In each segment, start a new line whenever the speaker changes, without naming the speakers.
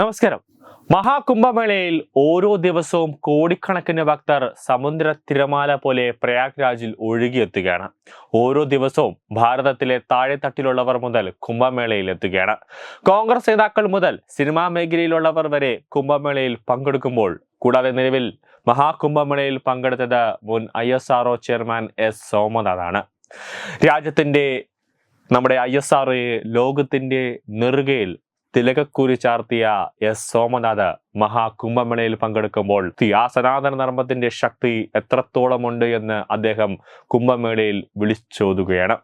നമസ്കാരം. മഹാകുംഭമേളയിൽ ഓരോ ദിവസവും കോടിക്കണക്കിന് ഭക്തർ സമുദ്ര തിരമാല പോലെ പ്രയാഗ് രാജിൽ ഒഴുകിയെത്തുകയാണ്. ഓരോ ദിവസവും ഭാരതത്തിലെ താഴെത്തട്ടിലുള്ളവർ മുതൽ കുംഭമേളയിൽ എത്തുകയാണ്. കോൺഗ്രസ് നേതാക്കൾ മുതൽ സിനിമാ മേഖലയിലുള്ളവർ വരെ കുംഭമേളയിൽ പങ്കെടുക്കുമ്പോൾ കൂടാതെ നിലവിൽ മഹാകുംഭമേളയിൽ പങ്കെടുത്തത് മുൻ I S R chairman S സോമനാഥാണ്. രാജ്യത്തിന്റെ നമ്മുടെ ഐ എസ് ആർ ലോകത്തിന്റെ നെറുകയിൽ തിലകക്കുരി ചാർത്തിയ എസ് സോമനാഥ് മഹാകുംഭമേളയിൽ പങ്കെടുക്കുമ്പോൾ ആ സനാതന ശക്തി എത്രത്തോളമുണ്ട് എന്ന് അദ്ദേഹം കുംഭമേളയിൽ വിളിച്ചോതുകയാണ്.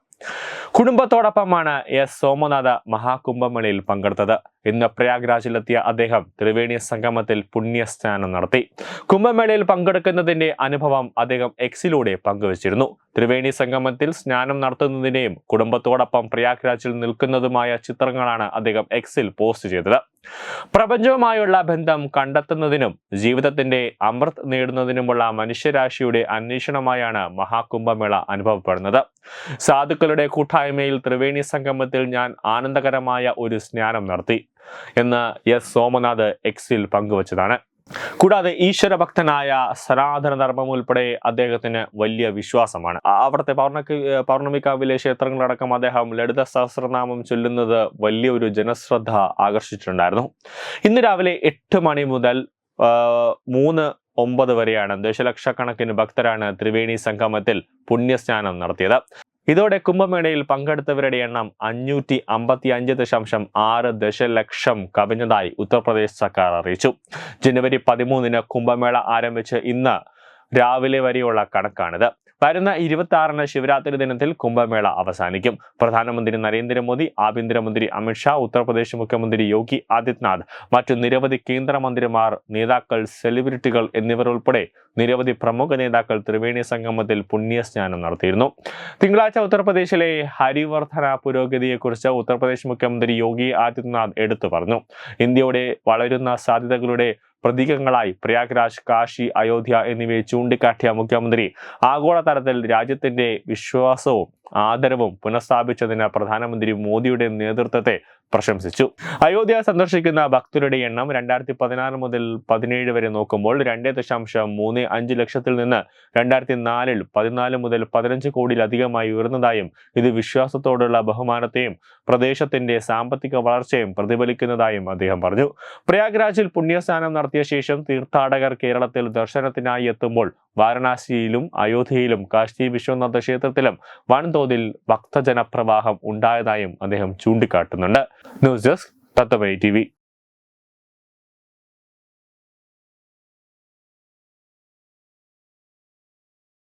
കുടുംബത്തോടൊപ്പമാണ് എസ് സോമനാഥ മഹാകുംഭമേളയിൽ പങ്കെടുത്തത്. ഇന്ന് പ്രയാഗ്രാജിലെത്തിയ അദ്ദേഹം ത്രിവേണി സംഗമത്തിൽ പുണ്യസ്നാനം നടത്തി. കുംഭമേളയിൽ പങ്കെടുക്കുന്നതിന്റെ അനുഭവം അദ്ദേഹം എക്സിലൂടെ പങ്കുവച്ചിരുന്നു. ത്രിവേണി സംഗമത്തിൽ സ്നാനം നടത്തുന്നതിനെയും കുടുംബത്തോടൊപ്പം പ്രയാഗ്രാജിൽ നിൽക്കുന്നതുമായ ചിത്രങ്ങളാണ് അദ്ദേഹം എക്സിൽ പോസ്റ്റ് ചെയ്തത്. പ്രപഞ്ചവുമായുള്ള ബന്ധം കണ്ടെത്തുന്നതിനും ജീവിതത്തിന്റെ അമൃത് നേടുന്നതിനുമുള്ള മനുഷ്യരാശിയുടെ അന്വേഷണമായാണ് മഹാകുംഭമേള അനുഭവപ്പെടുന്നത്. സാധുക്കളുടെ കൂട്ടായ്മയിൽ ത്രിവേണി സംഗമത്തിൽ ഞാൻ ആനന്ദകരമായ ഒരു സ്നാനം നടത്തി. എന്ന് എസ് സോമനാഥ് എക്സിൽ പങ്കുവച്ചതാണ്. കൂടാതെ ഈശ്വരഭക്തനായ സനാതന ധർമ്മം ഉൾപ്പെടെ അദ്ദേഹത്തിന് വലിയ വിശ്വാസമാണ്. അവിടുത്തെ പൗർണമി പൗർണമിക്കാവിലെ ക്ഷേത്രങ്ങളടക്കം അദ്ദേഹം ലളിത സഹസ്രനാമം ചൊല്ലുന്നത് വലിയൊരു ജനശ്രദ്ധ ആകർഷിച്ചിട്ടുണ്ടായിരുന്നു. ഇന്ന് രാവിലെ എട്ട് മണി മുതൽ മൂന്ന് ഒമ്പത് വരെയാണ് ദശലക്ഷക്കണക്കിന് ഭക്തരാണ് ത്രിവേണി സംഗമത്തിൽ പുണ്യസ്നാനം നടത്തിയത്. ഇതോടെ കുംഭമേളയിൽ പങ്കെടുത്തവരുടെ എണ്ണം അഞ്ഞൂറ്റി അമ്പത്തി അഞ്ച് ദശാംശം ആറ് ദശലക്ഷം കവിഞ്ഞതായി ഉത്തർപ്രദേശ് സർക്കാർ അറിയിച്ചു. ജനുവരി പതിമൂന്നിന് കുംഭമേള ആരംഭിച്ച് ഇന്ന് രാവിലെ വരെയുള്ള കണക്കാണിത്. വരുന്ന ഇരുപത്തി ആറിന് ശിവരാത്രി ദിനത്തിൽ കുംഭമേള അവസാനിക്കും. പ്രധാനമന്ത്രി നരേന്ദ്രമോദി ആഭ്യന്തരമന്ത്രി അമിത്ഷാ ഉത്തർപ്രദേശ് മുഖ്യമന്ത്രി യോഗി ആദിത്യനാഥ് മറ്റു നിരവധി കേന്ദ്രമന്ത്രിമാർ നേതാക്കൾ സെലിബ്രിറ്റികൾ എന്നിവർ ഉൾപ്പെടെ നിരവധി പ്രമുഖ നേതാക്കൾ ത്രിവേണി സംഗമത്തിൽ പുണ്യസ്നാനം നടത്തിയിരുന്നു. തിങ്കളാഴ്ച ഉത്തർപ്രദേശിലെ ഹരിവർദ്ധന പുരോഗതിയെക്കുറിച്ച് ഉത്തർപ്രദേശ് മുഖ്യമന്ത്രി യോഗി ആദിത്യനാഥ് എടുത്തു പറഞ്ഞു. ഇന്ത്യയുടെ വളരുന്ന സാധ്യതകളുടെ പ്രതീകങ്ങളായി. പ്രയാഗ്രാജ് കാശി അയോധ്യ എന്നിവയെ ചൂണ്ടിക്കാട്ടിയ മുഖ്യമന്ത്രി ആഗോളതലത്തിൽ രാജ്യത്തിന്റെ വിശ്വാസവും ആദരവും പുനഃസ്ഥാപിച്ചതിന് പ്രധാനമന്ത്രി മോദിയുടെ നേതൃത്വത്തെ പ്രശംസിച്ചു. അയോധ്യ സന്ദർശിക്കുന്ന ഭക്തരുടെ എണ്ണം രണ്ടായിരത്തി പതിനാറ് മുതൽ പതിനേഴ് വരെ നോക്കുമ്പോൾ രണ്ട് ദശാംശം മൂന്ന് അഞ്ച് ലക്ഷത്തിൽ നിന്ന് രണ്ടായിരത്തി നാലിൽ പതിനാല് മുതൽ പതിനഞ്ച് കോടിയിലധികമായി ഉയർന്നതായും ഇത് വിശ്വാസത്തോടുള്ള ബഹുമാനത്തെയും പ്രദേശത്തിന്റെ സാമ്പത്തിക വളർച്ചയും പ്രതിഫലിക്കുന്നതായും അദ്ദേഹം പറഞ്ഞു. പ്രയാഗ്രാജിൽ പുണ്യസ്നാനം നടത്തിയ ശേഷം തീർത്ഥാടകർ കേരളത്തിൽ ദർശനത്തിനായി എത്തുമ്പോൾ വാരണാസിയിലും അയോധ്യയിലും കാശി വിശ്വനാഥ ക്ഷേത്രത്തിലും വൻതോതിൽ ഭക്തജനപ്രവാഹം ഉണ്ടായതായും അദ്ദേഹം ചൂണ്ടിക്കാട്ടുന്നുണ്ട്. ന്യൂസ് ഡെസ്ക് തത്തമൈ ടി